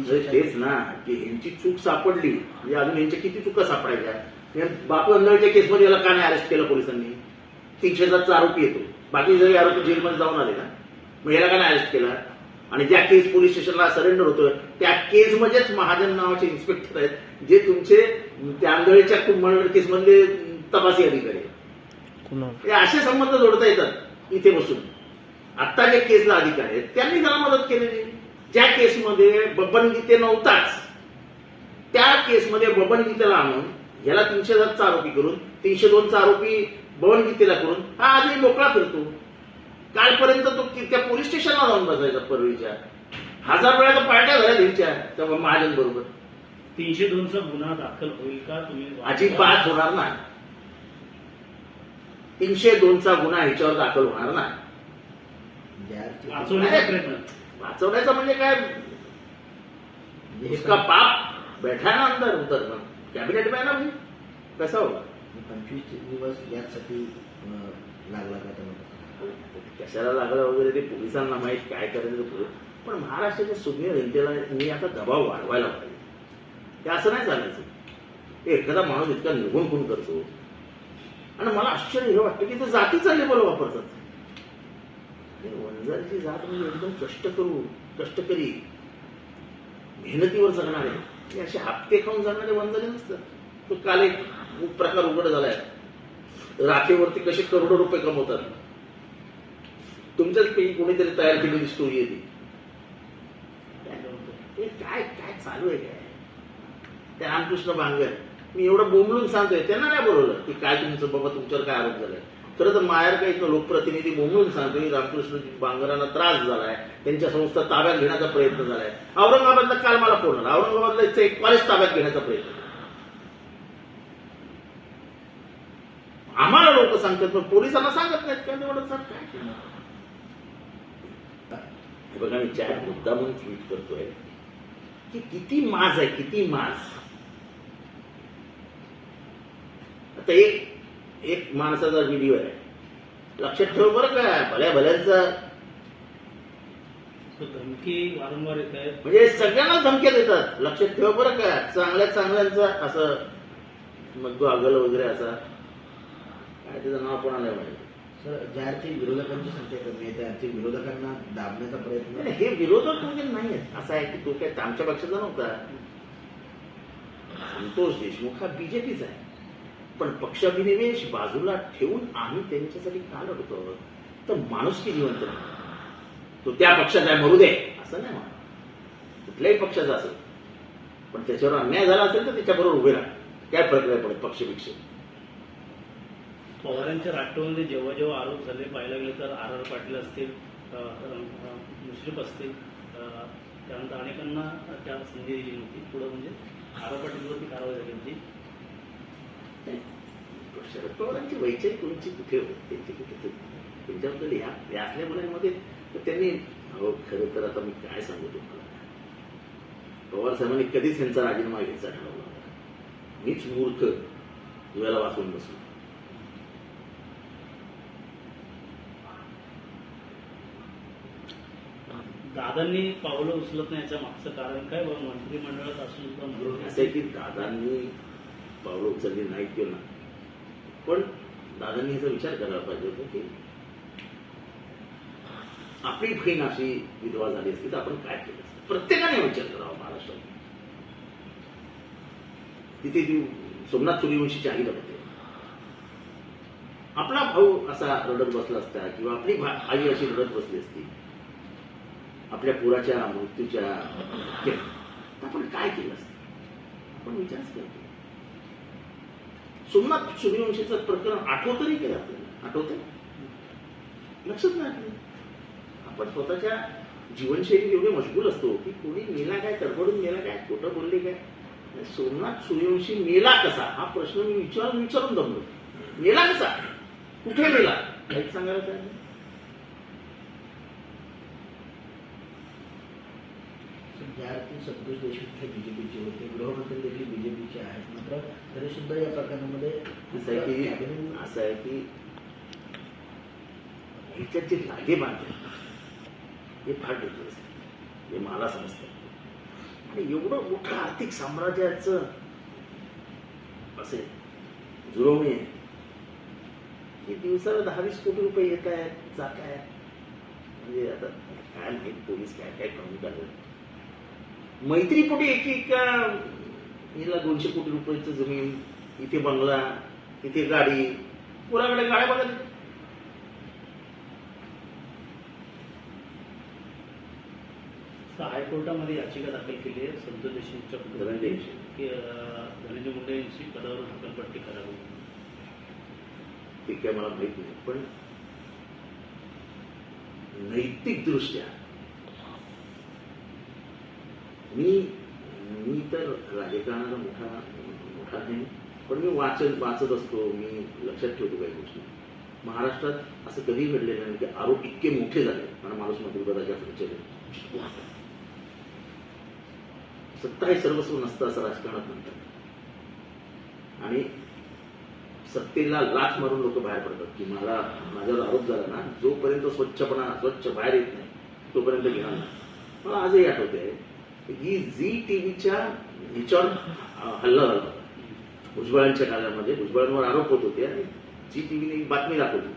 म्हणजे तेच ना की यांची चूक सापडली. म्हणजे अजून यांच्या किती चुका सापडायच्या? बापू अंधळच्या केसमध्ये याला का नाही अरेस्ट केलं पोलिसांनी? तीनशे सातचा आरोपी येतो. बाकी सगळे आरोपी जेलमध्ये जाऊन आले ना? मग याला का नाही अरेस्ट केला? आणि ज्या केस पोलीस स्टेशनला सरेंडर होतं त्या केसमध्येच महाजन नावाचे इन्स्पेक्टर आहेत जे तुमचे त्या आंधळीच्या मर्डर केसमधले तपासी अधिकारी आहेत. असे संबंध जोडता येतात इथे बसून. आता जे केसला अधिकारी आहेत त्यांनी त्याला मदत केलेली ज्या केसमध्ये बबन गीते नव्हताच त्या केसमध्ये बबन गीतेला आणून याला तीनशे सातचा आरोपी करून तीनशे दोनचा आरोपी बबन गीतेला करून हा आजही मोकळा फिरतो. कालपर्यंत तो त्या पोलीस स्टेशनला जाऊन बसायचा परळीच्या हजार वेळा तर पार्ट्या झाल्या त्यांच्या त्या महाजन बरोबर. तीनशे दोनचा गुन्हा दाखल होईल का? तुम्ही अजिबात होणार नाही. तीनशे दोनचा गुन्हा ह्याच्यावर दाखल होणार नाही. वाचवण्याचा प्रयत्न. वाचवण्याचा म्हणजे काय? उसका पाप बैठा ना अंदर उतर कॅबिनेट में ना भाई कसा होगा पंचवीस दिवस यासाठी लागला का त्यांना कशाला लागलं वगैरे ते पोलिसांना माहीत काय करायचं. पण महाराष्ट्राच्या सुज्ञ जनतेला मी आता दबाव वाढवायला पाहिजे. ते असं नाही चालायचं. ते एखादा माणूस इतका निर्गुण खून करतो. आणि मला आश्चर्य हे वाटतं की ते जातीचा लेबल वापरतात. वंजारीची जात म्हणजे एकदम कष्ट करू कष्टकरी मेहनतीवर जगणारे हे असे हप्ते खाऊन जगणारे वंजारी नसतात. तो काल एक प्रकार उघड झालाय. राखेवरती कसे करोडो रुपये कमवतात. तुमच्याच पैकी कोणीतरी तयार केलेली स्टोरी आहे ती. हे काय काय चालू आहे काय? ते रामकृष्ण भांगर मी एवढं बोंबलून सांगतोय. त्यांना नाही बोलवलं. की काय तुमचं बाबा तुमच्यावर काय आरोप झालाय? खरं तर मायार काही इथं लोकप्रतिनिधी बोंबलून सांगतोय की रामकृष्ण बांगरांना त्रास झालाय त्यांच्या संस्था ताब्यात घेण्याचा प्रयत्न झालाय. औरंगाबादला काल मला फोन आला. औरंगाबादला इथं एक कॉलेज ताब्यात घेण्याचा प्रयत्न आम्हाला लोक सांगतात पण पोलिसांना सांगत नाहीत काय तेवढं सर काय बघा मी चॅट मुद्दा म्हणून ट्विट करतोय की किती माज आहे किती माज. आता एक एक माणसाचा व्हिडिओ आहे. लक्षात ठेव बरं का भल्या भल्यांचा. धमकी वारंवार येत आहेत. म्हणजे सगळ्यांना धमक्या देतात. लक्षात ठेवा बरं का चांगल्या चांगल्यांचा असं मग तो अगल वगैरे असा. काय त्याचं नाव पण आलंय माहिती? सर ज्या अर्थी विरोधकांची संख्या कमी आहे त्या अर्थी विरोधकांना दाबण्याचा प्रयत्न नाही, हे विरोधक म्हणजे नाही असं आहे की तो काय आमच्या पक्षाचा नव्हता. संतोष देशमुख हा बीजेपीचा आहे. पण पक्षाभिनिवेश बाजूला ठेवून आम्ही त्यांच्यासाठी का लढतो तर माणुसकी जिवंत तो त्या पक्षाचा मरू दे. असं नाही म्हणा कुठल्याही पक्षाचा असेल. पण त्याच्यावर अन्याय झाला असेल तर त्याच्याबरोबर उभे राहा. काय फरक नाही पडत पक्षपेक्षा पवारांच्या राष्ट्रवादी जेव्हा जेव्हा आरोप झाले पाहायला गेले तर आर आर पाटील असतील अ, मुश्रीफ असतील त्यानंतर अनेकांना त्या संधी दिली नव्हती. पुढं म्हणजे आर आर पाटीलवरती कारवाई झाली होती. शरद पवारांची वैचारिक उंची कुठे होते? त्यांची कुठे त्यांच्याबद्दल ह्या या असल्या मुलांमध्ये तर त्यांनी अहो खरं तर आता मी काय सांगू तुम्हाला? पवार साहेबांनी कधीच त्यांचा राजीनामा घ्यायचा ठरवला. मीच मूर्ख वेळेला वाचून बसलो. दादांनी पावलं उचलत नाही याच्या मागचं कारण काय? बरं मंत्रिमंडळात असून सुद्धा असं की दादांनी पावलं उचलली नाही केलं पण दादांनी याचा विचार करायला पाहिजे होता की आपली बहीण अशी विधवा झाली असती तर आपण काय केलं असतं? प्रत्येकाने विचार करावा महाराष्ट्रात. तिथे ती सोमनाथ सूर्यवंशीची आई होते. आपला भाऊ असा रडत बसला असता किंवा आपली आई अशी रडत बसली असती. आपल्या पुराच्या मृत्यूच्या आपण काय केलं असतं? आपण विचारच करतो. सोमनाथ सूर्यवंशीचं प्रकरण आठवतं नाही काय आपल्याला आठवतं लक्षात नाही आपलं आपण स्वतःच्या जीवनशैलीत एवढे मशगूल असतो की कोणी मेला काय तडबडून मेला काय खोटं बोलले काय? सोमनाथ सूर्यवंशी मेला कसा? हा प्रश्न मी विचारून विचारून दमलो. मेला कसा? कुठे मेला? काही सांगायला काय ज्या अर्थी संतोष देशमुख हे बीजेपीचे होते. गृहमंत्री देखील बीजेपीचे आहेत. मात्र तरी सुद्धा या प्रकरणामध्ये असं आहे की असं आहे की ह्याच्यात जे लागे बांधले हे फार डेंजरस हे मला समजतं. आणि एवढं मोठं आर्थिक साम्राज्याचं असे जुळवणी आहे की दिवसाला दहा वीस कोटी रुपये येत आहेत जात आहेत. म्हणजे आता काय माहीत पोलीस काय काय कमी काढत मैत्रीपोटी एक एका हिला दोनशे कोटी रुपयाचं जमीन इथे बंगला इथे गाडी पुराकडे गाड्या बघा हायकोर्टामध्ये याचिका दाखल केली आहे संतोष देशमुखच्या धनंजय. की धनंजय मुंडे यांची पदावर हकालपट्टी करावी. ते काय मला माहीत नाही पण नैतिक दृष्ट्या मी मी तर राजकारणाला मोठा मोठा नाही पण मी वाचन वाचत असतो. मी लक्षात ठेवतो काही गोष्टी. महाराष्ट्रात असं कधी घडलेलं नाही की आरोप इतके मोठे झाले. मला माणूस मंत्रिपदाच्या पुढचे सत्ता हे सर्वस्व नसतं असं राजकारणात म्हणतात. आणि सत्तेला लाच मारून लोक बाहेर पडतात की मला माझ्यावर आरोप झाला ना जोपर्यंत स्वच्छपणा स्वच्छ बाहेर येत नाही तोपर्यंत घेणार नाही. मला आजही आठवते ही झी टीव्हीच्या ह्याच्यावर हल्ला झाला. भुजबळांच्या काळामध्ये. भुजबळांवर आरोप होत होते आणि झी टीव्हीने बातमी दाखवली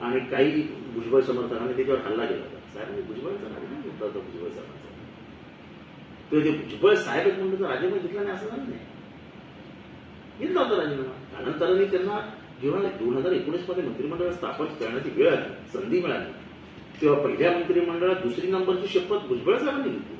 आणि काही भुजबळ समर्थकांनी त्याच्यावर हल्ला केला होता. साहेब भुजबळचा नाही घेतला होता भुजबळ साहेबांचा तर ते भुजबळ साहेब एक म्हणलं तर राजीनामा घेतला नाही असं झालं नाही. घेतला होता राजीनामा. त्यानंतरही त्यांना जेव्हा दोन हजार एकोणीसमध्ये मंत्रिमंडळ स्थापन करण्याची वेळ आली संधी मिळाली तेव्हा पहिल्या मंत्रिमंडळात दुसरी नंबरची शपथ भुजबळ साहेबांनी घेतली.